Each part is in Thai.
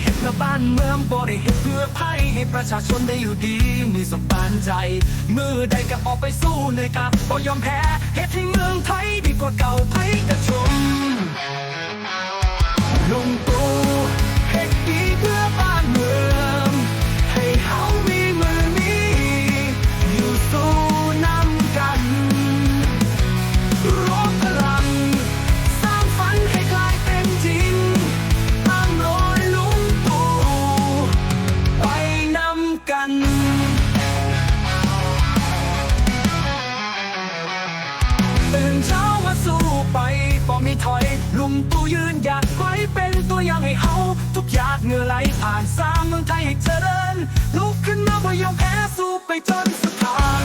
เห็นเพื่อบ้านเมืองบริเห็นเพื่อภัยให้ประชาชนได้อยู่ดีมีสมบานใจ มือใดก็ออกไปสู้ในกาบบ่ยอมแพ้เห็นให้เมือง บ่มีถอยลุงตู่ยืนหยัดไว้เป็นตัวอย่างให้เฮาทุกหยาดเหงื่อไหลผ่านสร้างเมืองไทยให้เจริญ ลุกขึ้นมาบ่ยอมแพ้สู้ไปจนสุดทาง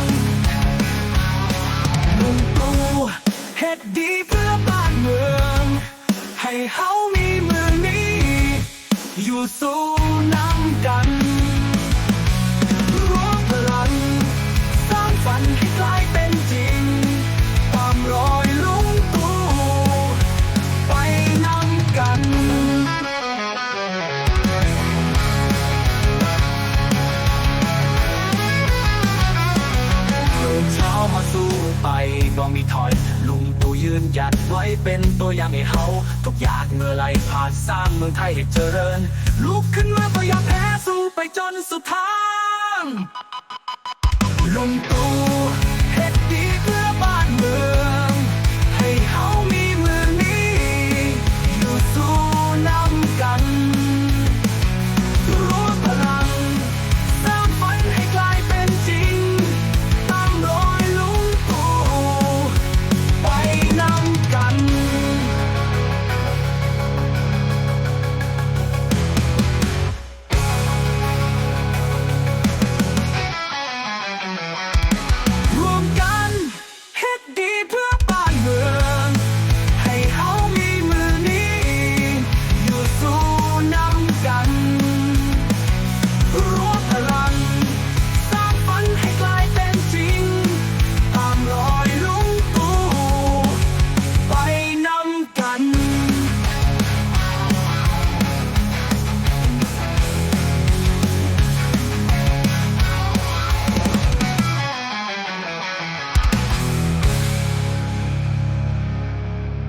ลุงตู่เฮ็ดดีเพื่อบ้านเมือง ให้เฮามีมือนี้ อยู่สู้น้ำกัน บ่มีถอย ลุงตู่ยืนหยัดไว้เป็นตัวอย่างให้เฮาทุกอยากเมื่อไรผ่านสร้างเมืองไทยให้เจริญ ลุกขึ้นมาก็อย่าแพ้สู้ไปจนสุดทางลุงตู่